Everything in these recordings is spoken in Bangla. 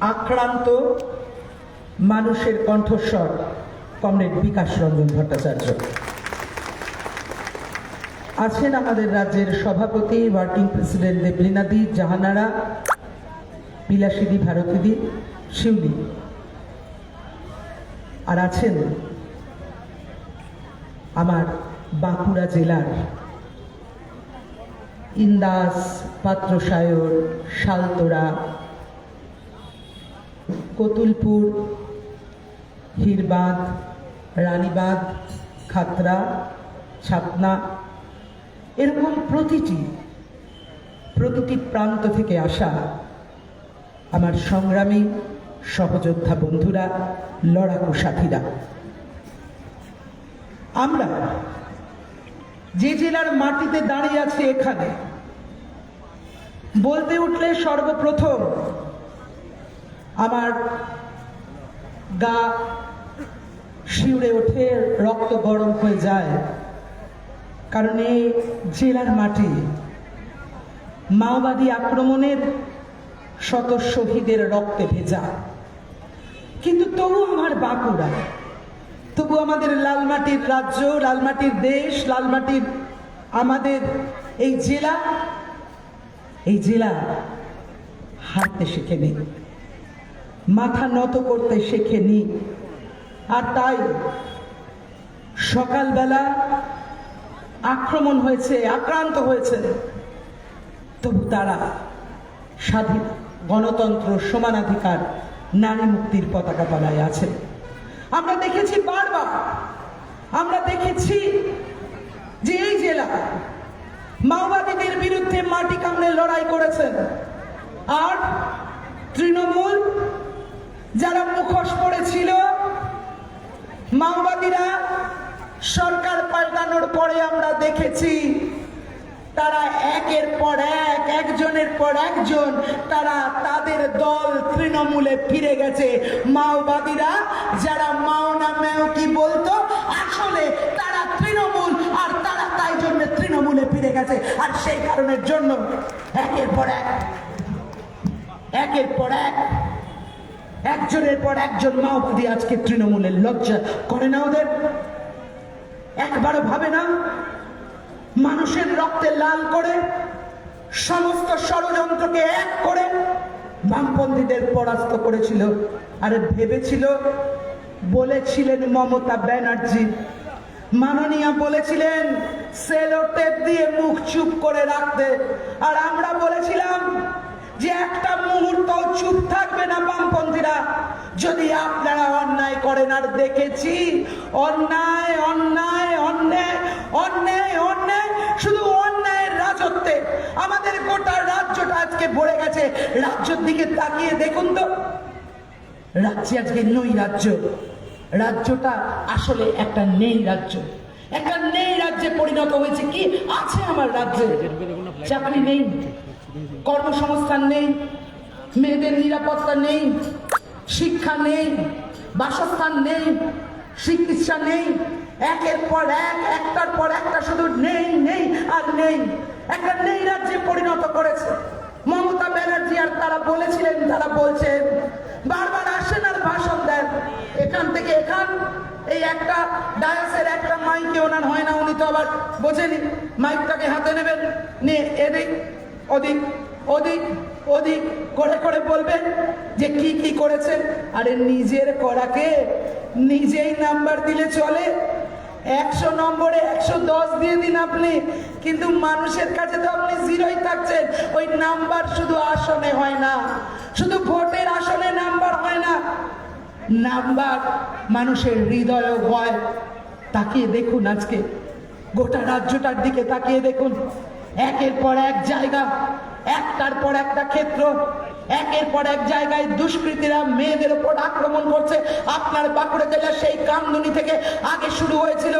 আক্রান্ত মানুষের কণ্ঠস্বর কমরেড বিকাশ রঞ্জন ভট্টাচার্য। আছেন আমাদের রাজ্যের সভাপতি, ওয়ার্কিং প্রেসিডেন্ট দেবলিনাদি, জাহানারা বিলাসিদি ভারতীদি, শিউলি। আর আছেন আমার বাঁকুড়া জেলার ইন্দাস পাত্রসায়র শালতোড়া কতুলপুর হিরবাঁধ রানীবাঁধ খাতরা ছাতনা, এরকম প্রতিটি প্রতিটি প্রান্ত থেকে আসা আমার সংগ্রামী সহযোদ্ধা বন্ধুরা, লড়াকু সাথীরা। আমরা যে জেলার মাটিতে দাঁড়িয়ে আছি এখানে, বলতে উঠলে সর্বপ্রথম আমার গা শিউরে ওঠে, রক্ত গরম হয়ে যায়। কারণ এই জেলার মাটি মাওবাদী আক্রমণের শত শহীদের রক্তে ভেজা। কিন্তু তবু আমার বাঁকুড়া, তবু আমাদের লালমাটির রাজ্য লালমাটির দেশ লালমাটির আমাদের এই জেলা এই জেলা হাঁটতে শেখেনি। মাথা নত করতে শেখেনি। আর তাই সকালবেলা আক্রমণ হয়েছে, আক্রান্ত হয়েছে। তবু তারা স্বাধীন গণতন্ত্র, সমানাধিকার, নারী মুক্তির পতাকা তলায় আছে। আমরা দেখেছি বারবার, আমরা দেখেছি যে এই জেলা মাওবাদীদের বিরুদ্ধে মাটি কামড়ে লড়াই করেছেন। আর তৃণমূল যারা মুখোশ পড়েছিল, মাওবাদীরা সরকার পাল্টানোর পরে আমরা দেখেছি, তারা একের পর এক, একজনের পর একজন, তারা তাদের দল তৃণমূলে ফিরে গেছে। মাওবাদীরা যারা মাও না মেও কি বলতো, আসলে তারা তৃণমূল, আর তারা তাই জন্য তৃণমূলে ফিরে গেছে। আর সেই কারণের জন্য একের পর এক, একের পর এক একজনের পর একজন মাওবাদী আজকে তৃণমূলের লজ্জা করে না ওদের? একবারও ভাবে না? মানুষের রক্তে লাল করে, সমস্ত ষড়যন্ত্রকে এক করে বামপন্থীদের পরাস্ত করেছিল। আরে ভেবেছিল, বলেছিলেন মমতা ব্যানার্জি। মাননীয়া বলেছিলেন, সেলো টেপ দিয়ে মুখ চুপ করে রাখতে। আর আমরা বলেছিলাম যে একটা মুহূর্ত চুপ থাকবে না বামপন্থীরা। যদি আপনারা অন্যায় করেন, আর দেখেছি, অন্যায় অন্যায় অন্যায় অন্যায় অন্যায়, শুধু অন্যায়ের রাজত্বে। আমাদের গোটা রাজ্যটা আজকে ভরে গেছে। রাজ্যের দিকে তাকিয়ে দেখুন তো। রাজ্যে আজকে নই রাজ্য। রাজ্যটা আসলে একটা নেই রাজ্য। একটা নেই রাজ্যে পরিণত হয়েছে কি? আছে আমার রাজ্যে। চাকরি নেই। কর্মসংস্থান নেই, মেয়েদের নিরাপত্তা নেই, শিক্ষা নেই, বাসস্থান নেই, চিকিৎসা নেই, একের পর এক, একটার পর একটা শুধু নেই নেই আর নেই। একটা নেই রাজ্যে পরিণত করেছে। মমতা ব্যানার্জি আর তারা বলেছিলেন, তারা বলছেন বারবার আসেন আর ভাষণ দেন। এখান থেকে এখান, এই একটা ডায়াসের একটা মাইকে ওনার হয় না, উনি তো আবার বোঝেনি। মাইকটাকে হাতে নেবেন, নিয়ে এদিক ওদিক ওদিক ওদিক করে করে বলবেন যে কি কি করেছেন আরে নিজের করাকে নিজেই নাম্বার দিলে চলে। একশো নম্বরে একশো দশ দিয়ে দিন আপনি। কিন্তু মানুষের কাছে তো আপনি জিরোই থাকছেন। ওই নাম্বার শুধু আসনে হয় না। শুধু ভোটের আসনে নাম্বার হয় না। নাম্বার মানুষের হৃদয়ও হয়। তাকিয়ে দেখুন আজকে। গোটা রাজ্যটার দিকে তাকিয়ে দেখুন। একের পর এক জায়গা, একটার পর একটা ক্ষেত্র, একের পর এক জায়গায় দুষ্কৃতীরা মেয়েদের উপর আক্রমণ করছে। আপনার বাঁকুড়া জেলার সেই কামদুনি থেকে আগে শুরু হয়েছিল।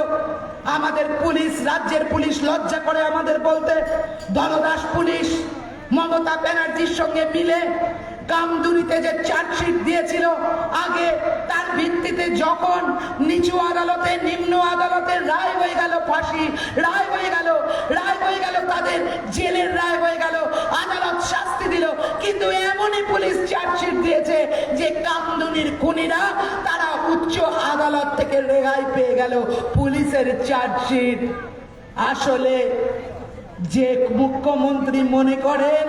আমাদের পুলিশ, রাজ্যের পুলিশ লজ্জা করে আমাদের বলতে দলদাস পুলিশ, মমতা ব্যানার্জির সঙ্গে মিলে কামদুনিতে যে চার্জশিট দিয়েছিল, আগে তার ভিত্তিতে যখন নিচু আদালতে, নিম্ন আদালতে রায় হয়ে গেল ফাঁসি, রায় হয়ে গেল তাদের জেলের রায় হয়ে গেল। আদালত শাস্তি দিল। কিন্তু এমনই পুলিশ চার্জশিট দিয়েছে যে কামদুনির খুনিরা তারা উচ্চ আদালত থেকে রেহাই পেয়ে গেল পুলিশের চার্জশিট। আসলে যে মুখ্যমন্ত্রী মনে করেন,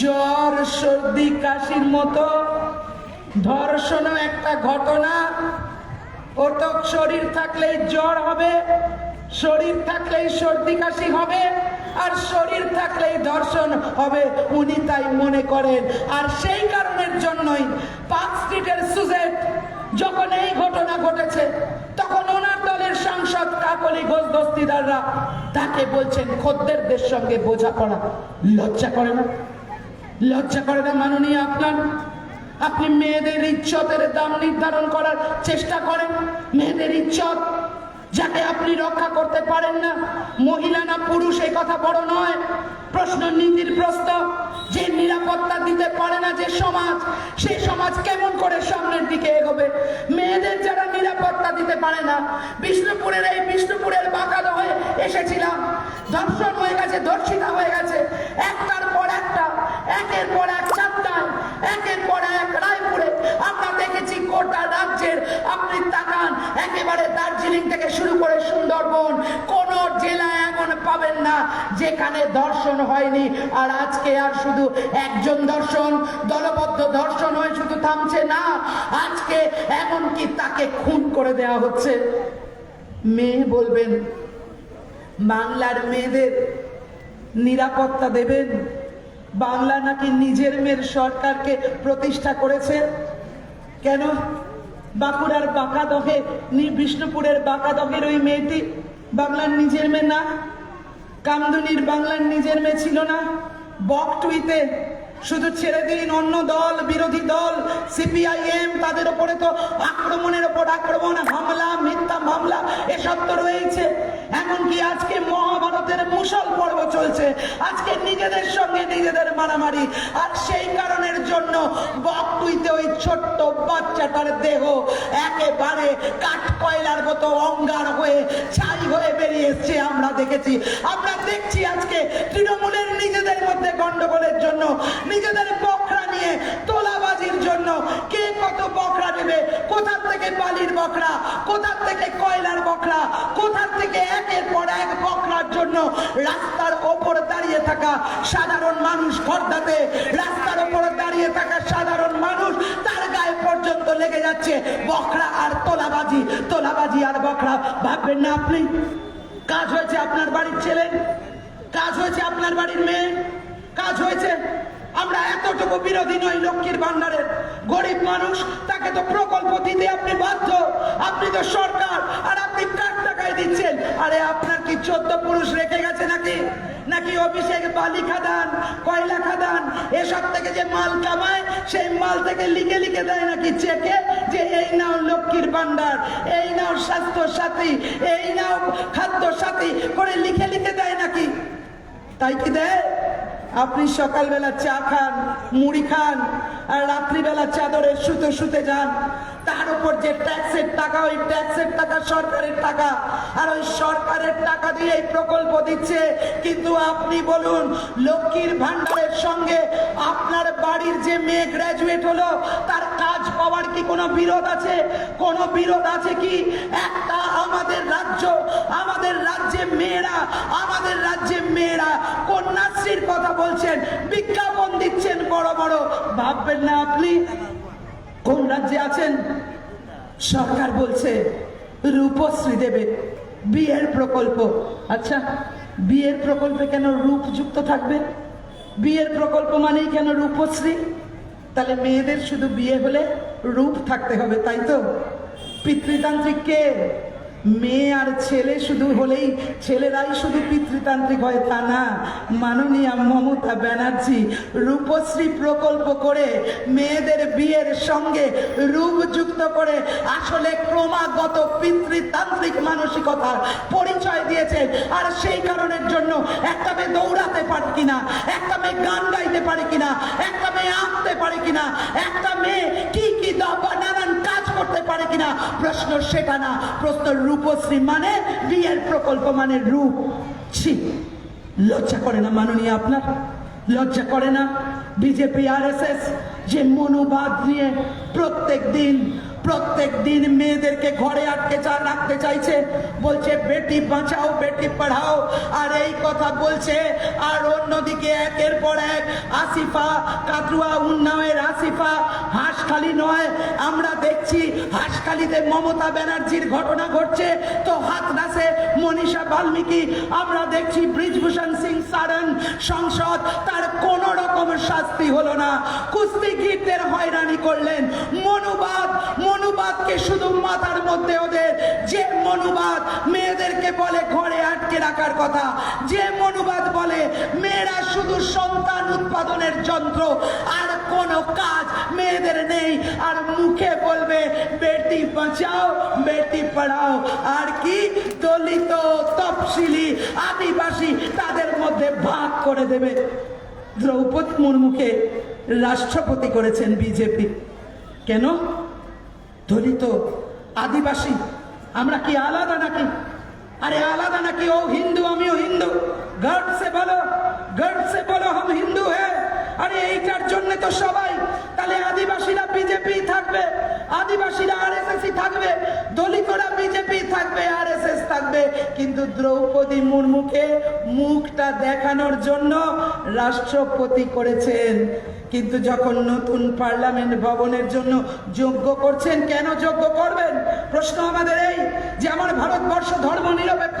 জ্বর, সর্দি, কাশির মতো ধর্ষণও একটা ঘটনা। তো শরীর থাকলেই জ্বর হবে, শরীর থাকলেই সর্দি, কাশি হবে। আর শরীর থাকলেই ধর্ষণ হবে, উনি তাই মনে করেন। আর সেই কারণের জন্যই পার্ক স্ট্রিটের সুজেট যখন এই ঘটনা ঘটেছে, তখন ওনার দলের সাংসদ কাকলি ঘোষ দস্তিদাররা তাকে বলছেন, খদ্দেরদের সঙ্গে বোঝা বোঝাপড়া। লজ্জা করে না? লজ্জা করে না মাননীয় আপনার? আপনি মেয়েদের ইচ্ছতের দাম নির্ধারণ করার চেষ্টা করেন? মেয়েদের ইজ্জত যাকে আপনি রক্ষা করতে পারেন না, মহিলা না পুরুষ এই কথা বড় নয়। প্রশ্ন নীতির প্রশ্ন, যে নিরাপত্তা দিতে পারে না যে সমাজ সেই সমাজ কেমন করে সামনের দিকে এগোবে? মেয়েদের যারা নিরাপত্তা দিতে পারে না, বিষ্ণুপুরের এই বিষ্ণুপুরের বাঁকাল হয়ে এসেছিলাম। ধর্ষণ হয়ে গেছে, ধর্ষিতা হয়ে গেছে। একটার পর একটা, একের পর এক যেখানে ধর্ষণ হয়নি। আর আজকে আর শুধু একজন ধর্ষণ দলবদ্ধ ধর্ষণ হয়ে শুধু থামছে না, আজকে এমনকি তাকে খুন করে দেওয়া হচ্ছে। মেয়ে বলবেন, বাংলার মেয়েদের নিরাপত্তা দেবেন? বাংলা নাকি নিজের মেয়ের সরকারকে প্রতিষ্ঠা করেছে? কেন? বাঁকুড়ার বাঁকাদহে বিষ্ণুপুরের বাঁকাদহের ওই মেয়েটি বাংলার নিজের মেয়ে না? কামদুনির বাংলার নিজের মেয়ে ছিল না? বকটুইতে শুধু ছেড়ে দিন অন্য দল, বিরোধী দল, সিপিআইএম, তাদের ওপরে তো আক্রমণের ওপর আক্রমণ, হামলা, মিথ্যা মামলা, এসব তো রয়েছে। এমনকি আজকে মহাভারতের মুসল পর্ব চলছে। আজকে নিজেদের সঙ্গে নিজেদের মারামারি। আর সেই কারণের জন্য বকটুইতে ওই ছোট্ট বাচ্চাটার দেহ একেবারে কাঠ কয়লার মতো অঙ্গার হয়ে ছাই হয়ে বেরিয়ে এসছে, আমরা দেখেছি। আমরা দেখছি আজকে তৃণমূলের নিজেদের মধ্যে গন্ডগোলের জন্য, নিজেদের বকরা নিয়ে তোলাবাজির জন্য কে কত বকরা নেবে? কোথার থেকে বালির বকরা? কোথার থেকে কয়লার বকরা? কোথার থেকে একের পর এক জন্য রাস্তার ওপর দাঁড়িয়ে থাকা সাধারণ মানুষ খর্দাতে, রাস্তার দাঁড়িয়ে থাকা সাধারণ মানুষ তার গায়ে পর্যন্ত লেগে যাচ্ছে। বকরা আর তোলাবাজি তোলাবাজি আর বকরা ভাববেন না আপনি, কাজ হয়েছে আপনার বাড়ির ছেলে, কাজ হয়েছে আপনার বাড়ির মেয়ে, কাজ হয়েছে। আমরা এতটুকু বিরোধী নই লক্ষ্মীর ভান্ডারের গরিব মানুষ, তাকে তো প্রকল্প দিতে আপনি বাধ্য। আপনি তো সরকার অভিষেক বালি খাদান, কয়লা খাদান, এসব থেকে যে মাল কামায়, সেই মাল থেকে লিখে লিখে দেয় নাকি চেকে যে এই নাও লক্ষ্মীর ভান্ডার এই নাও স্বাস্থ্য সাথী এই নাও খাদ্য সাথী করে লিখে লিখে দেয় নাকি? তাই কি দেয়? আপনি সকালবেলা চা খান, মুড়ি খান, আর রাত্রিবেলা চাদরে সুতো শুতে যান উপর যে ট্যাক্সের টাকা, ওই ট্যাক্সের টাকা সরকারের টাকা। আর ওই সরকারের টাকা দিয়ে এই প্রকল্প দিচ্ছে। কিন্তু আপনি বলুন, লক্ষ্মীর ভান্ডারের সঙ্গে আপনার বাড়ির যে মেয়ে গ্র্যাজুয়েট হলো, তার কাজ পাওয়ার কি কোনো বিরোধ আছে? কোনো বিরোধ আছে কি? একটা আমাদের রাজ্য, আমাদের রাজ্যে মেয়েরা, আমাদের রাজ্যে মেয়েরা কন্যাশ্রীর কথা বলছেন, বিজ্ঞাপন দিচ্ছেন বড় বড়। ভাববেন না আপনি? কোন রাজ্যে আছেন? সরকার বলছে রূপশ্রী দেবে, বিয়ের প্রকল্প। আচ্ছা বিয়ের প্রকল্পে কেন রূপ যুক্ত থাকবে? বিয়ের প্রকল্প মানেই কেন রূপশ্রী? তাহলে মেয়েদের শুধু বিয়ে হলে রূপ থাকতে হবে, তাই তো? পিতৃতান্ত্রিক কে? মেয়ে আর ছেলে শুধু হলেই ছেলেরাই শুধু পিতৃতান্ত্রিক হয়, তা না। মাননীয়া মমতা ব্যানার্জি রূপশ্রী প্রকল্প করে মেয়েদের বিয়ের সঙ্গে রূপ যুক্ত করে আসলে ক্রমাগত পিতৃতান্ত্রিক মানসিকতার পরিচয় দিয়েছে। আর সেই কারণের জন্য একটা মেয়ে দৌড়াতে পারে কিনা, একটা মেয়ে গান গাইতে পারে কিনা, একটা মেয়ে আঁকতে পারে কিনা, একটা মেয়ে কি কি দ- বা নানান করতে পারে কিনা? প্রশ্ন সেটা না। প্রশ্ন রূপশ্রী মানে বিয়ের প্রকল্প মানে রূপ। ছি, লজ্জা করে না মাননীয় আপনার? লজ্জা করে না? বিজেপি আর এস এস যে মনোবাদ নিয়ে প্রত্যেক দিন প্রত্যেক দিন মেয়েদেরকে ঘরে আটকে চা রাখতে চাইছে। বলছে, বেটি, বাঁচাও, বেটি, পড়াও। আর এই কথা বলছে, আর অন্যদিকে একের পর এক আসিফা কাটুয়া উন্নয়ের আসিফা, হাঁসখালি নয়। আমরা দেখছি হাঁসখালিতে মমতা ব্যানার্জির ঘটনা ঘটছে। তো হাতরাসে মনীষা বাল্মীকি, আমরা দেখছি ব্রিজভূষণ সিং সারন সংসদ, তার কোন রকম শাস্তি হলো না। কুস্তিগীরদের হয়রানি করলেন। মনুবাদ মনুবাদকে শুধু মাথার মধ্যে ওদের যে মনুবাদ মেয়েদেরকে বলে ঘরে আটকে রাখার কথা, যে মনুবাদ বলে মেয়েরা শুধু সন্তান উৎপাদনের যন্ত্র, আর কোনো কাজ মেয়েদের নেই। আর মুখে বলবে, বেটি বাঁচাও, বেটি পড়াও। আর কি? দলিত, তফসিলি আদিবাসী তাদের মধ্যে ভাগ করে দেবে। দ্রৌপদী মুর্মুকে রাষ্ট্রপতি করেছেন বিজেপি। কেন? দলিত আদিবাসী, আমরা কি আলাদা নাকি? আরে আলাদা নাকি? ও হিন্দু, আমিও হিন্দু। গড সে বলো গড সে বলো হাম হিন্দু হ্যাঁ আরে এইটার জন্য তো সবাই, তাহলে আদিবাসীরা বিজেপি থাকবে, আদিবাসীরা আর থাকবে, দলিতরা বিজেপি থাকবে আর থাকবে। কিন্তু দ্রৌপদী মুর্মুকে মুখটা দেখানোর জন্য রাষ্ট্রপতি করেছেন কিন্তু যখন নতুন পার্লামেন্ট ভবনের জন্য যোগ্য করছেন, কেন যোগ্য করবেন? প্রশ্ন আমাদের এই, যে আমার ভারতবর্ষ ধর্ম নিরপেক্ষ,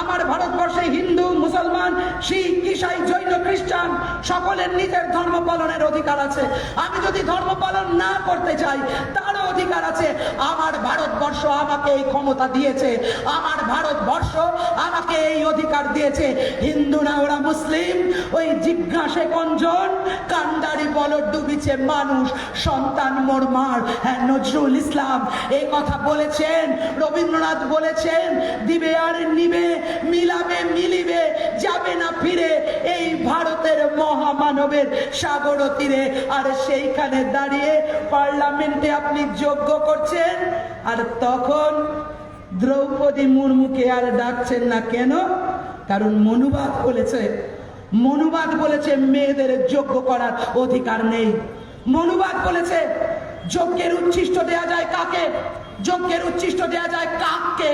আমার ভারতবর্ষে হিন্দু, মুসলমান, শিখ, ইসাই, জৈন, খ্রিস্টান, সকলের নিজের ধর্ম পালনের অধিকার আছে। আমি যদি ধর্ম পালন না করতে চাই তারও অধিকার আছে। আমার ভারতবর্ষ আমাকে এই ক্ষমতা দিয়েছে। আমার ভারতবর্ষ আমাকে এই অধিকার দিয়েছে। হিন্দু না, ওরা মুসলিম। ওই জিজ্ঞাসে কঞ্জন কান্ডারি বলদ ডুবিছে মানুষ। সন্তান মোরমার হ্যাঁ নজরুল ইসলাম। এই কথা বলেছেন, রবীন্দ্রনাথ বলেছেন, দিবে আর নিবে, মিলাবে, মিলিবে, যাবে না ফিরে। এই ভারতের মহামানবের সাগর তীরে। আর সেইখানে দাঁড়িয়ে পার্লামেন্টে আপনি যোগ্য করছেন, আর তখন দ্রৌপদী মুর্মুকে আর ডাকছেন না কেন? কারণ মনুবাদ বলেছে মনুবাদ বলেছে মেয়েদের যজ্ঞ করার অধিকার নেই। মনুবাদ বলেছে, যজ্ঞের উচ্ছিষ্ট দেয়া যায় কাকে? যজ্ঞের উচ্ছিষ্ট দেয়া যায় কাককে,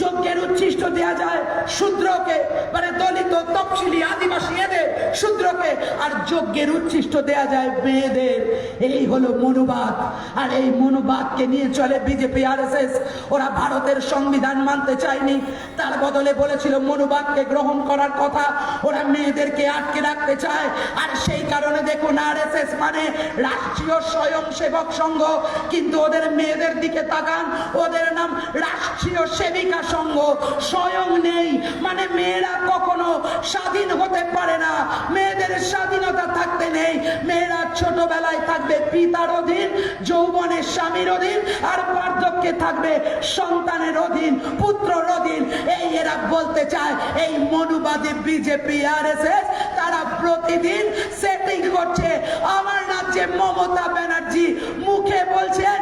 যজ্ঞের উচ্ছিষ্ট দেয়া যায় শূদ্রকে মানে দলিত, তফসিলি, আদিবাসী এদের শূদ্রকে, আর যজ্ঞের উচ্ছিষ্ট দেয়া যায় মেয়েদের এই হলো মনুবাদ। আর এই মনুবাদকে নিয়ে চলে বিজেপি আর ওরা ভারতের সংবিধান মানতে চায়নি। তার বদলে বলেছিল মনুবাদকে গ্রহণ করার কথা। ওরা মেয়েদেরকে আটকে রাখতে চায়। আর সেই কারণে দেখুন আর মানে রাষ্ট্রীয় স্বয়ংসেবক সংঘ। কিন্তু ওদের মেয়েদের দিকে তাকান ওদের নাম রাষ্ট্রীয় সেবিকা সংঘ। স্বয়ং নেই। মানে মেয়েরা কখনো স্বাধীন হতে পারে না। মেয়েদের স্বাধীনতা থাকতে নেই। মেয়েরা ছোটবেলায় থাকবে পিতার অধীন, যৌবনের স্বামীর অধীন, আর বার্ধক্যে থাকবে সন্তানের অধীন, পুত্রর অধীন। এই এরা বলতে চায়, এই মনুবাদী বিজেপি আর তারা প্রতিদিন সেটিং করছে। আমার রাজ্যে মমতা ব্যানার্জি মুখে বলছেন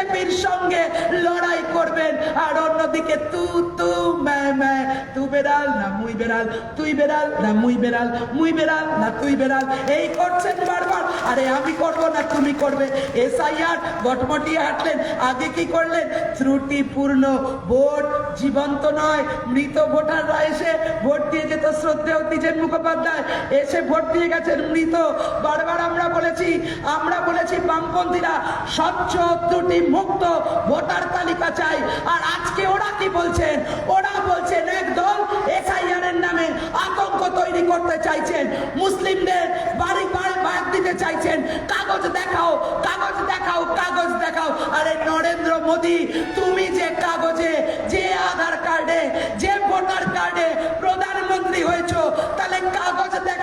বিজেপির সঙ্গে লড়াই করবেন। আর অন্যদিকে তু তু তু বেড়াল না মুই বেড়াল, তুই বেড়াল না মুই বেড়াল মুই বেড়াল না তুই বেড়াল। এই করছেন বারবার। আরে আমি করব না, তুমি করবে। এসআইআর গটমটিয়ে হাঁটলেন। আগে কি করলেন? ত্রুটিপূর্ণ ভোট জীবন্ত নয়। মৃত ভোটাররা এসে ভোট দিয়ে যেত শ্রদ্ধেয় দ্বিজেন মুখোপাধ্যায়। এসে ভোট দিয়ে গেছেন মৃত। বারবার আমরা আমরা বলেছি বামপন্থীরা স্বচ্ছ, ত্রুটি মুক্ত, ভোটার তালিকা চাই। আর আজকে ওরা কি বলছেন? ওরা বলছেন একদল এসআইআর নামে আতঙ্ক তৈরি করতে চাইছেন। মুসলিমদের বাড়ি বাদ দিতে চাইছেন। কাগজ দেখাও কাগজ দেখাও কাগজ দেখাও। আরে নরেন্দ্র মোদী, তুমি যে কাগজে, যে আধার কার্ডে, যে ভোটার কার্ডে প্রধানমন্ত্রী হয়েছো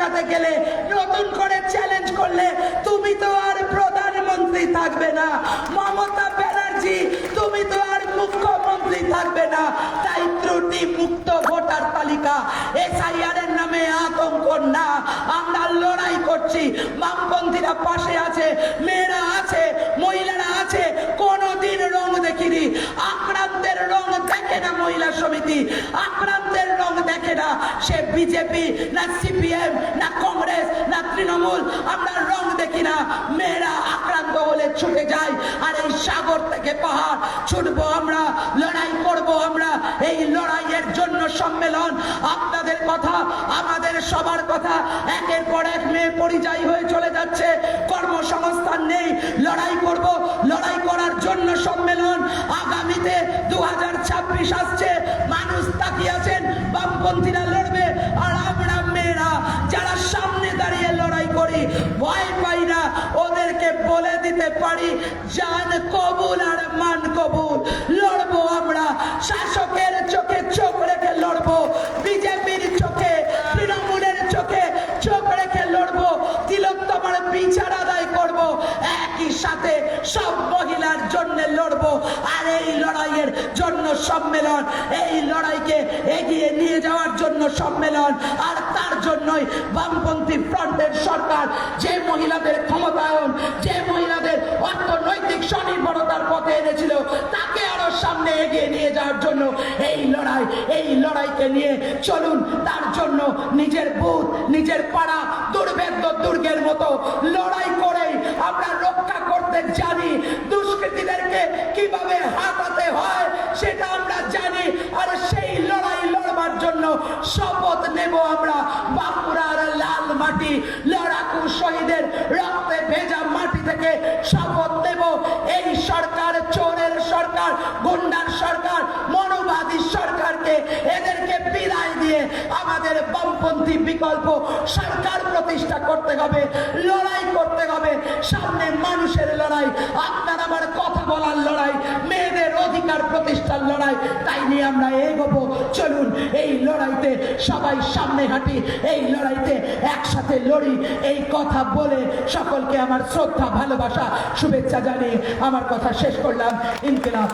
দেখাতে গেলে নতুন করে চ্যালেঞ্জ করলে তুমি তো আর প্রধানমন্ত্রী থাকবে না। মমতা ব্যানার্জি, তুমি তো আর মুখ্যমন্ত্রী থাকবে না। তাই ত্রুটি মুক্ত ভোটার তালিকা। এসআইআর এর নামে আতঙ্ক না। আমরা লড়াই করছি। বামপন্থীরা পাশে আছে, মেয়েরা আছে, মহিলারা আছে। কোনোদিন রং দেখিনি। আক্রান্তের রং দেখে না মহিলা সমিতি। আক্রান্তের না, সে বিজেপি না সিপিএম না কংগ্রেস না তৃণমূল। আমরা রং দেখি না, মেয়েরা আক্রান্ত হলে ছুটে যায়, আর এই সাগর থেকে পাহাড় ছুটবো আমরা, লড়াই করব আমরা। এই লড়াইয়ের জন্য সম্মেলন, আপনাদের কথা, আমাদের সবার কথা, একের পর এক মেয়ে পরিযায়ী হয়ে চলে যাচ্ছে। কর্মসংস্থান নেই, লড়াই করব। লড়াই করার জন্য সম্মেলন আগামীতে দু হাজার ছাব্বিশ আসছে। মানুষ বামপন্থীরা লড়বে আর আমরা মেয়েরা যারা সামনে দাঁড়িয়ে লড়াই করি, ভয় পাই না। ওদেরকে বলে দিতে পারি, জান কবুল আর মান কবুল। লড়বো সম্মেলন, এই লড়াইকে এগিয়ে নিয়ে যাওয়ার জন্য সম্মেলন, আর তার জন্যই বামপন্থী ফ্রন্টের সরকার, যে মহিলাদের ক্ষমতায়ন, যে মহিলাদের অর্থনৈতিক স্বনির্ভরতার পথে এনেছিল, তাকে আরও সামনে এগিয়ে নিয়ে যাওয়ার জন্য এই লড়াই, এই লড়াইকে নিয়ে চলুন, তার জন্য নিজের বুথ, নিজের পাড়া, দুর্ভেদ্য দুর্গের মতো লড়াই করেই আমরা রক্ষা করতে জানি, দুষ্কৃতীদেরকে কীভাবে হয় সেটা আমরা জানি আর সেই লড়াই লড়বার জন্য শপথ নেব আমরা। বিকল্প সরকার প্রতিষ্ঠা করতে হবে, লড়াই করতে হবে। সামনে মানুষের লড়াই, আপনার আমার কথা বলার লড়াই, মেয়েদের অধিকার প্রতিষ্ঠার লড়াই, তাই নিয়ে আমরা এগোবো। চলুন, এই লড়াইতে সবাই সামনে হাঁটি, এই লড়াইতে একসাথে লড়ি, এই কথা বলে সকলকে আমার শ্রদ্ধা, ভালোবাসা, শুভেচ্ছা জানিয়ে আমার কথা শেষ করলাম। ইনকিলাব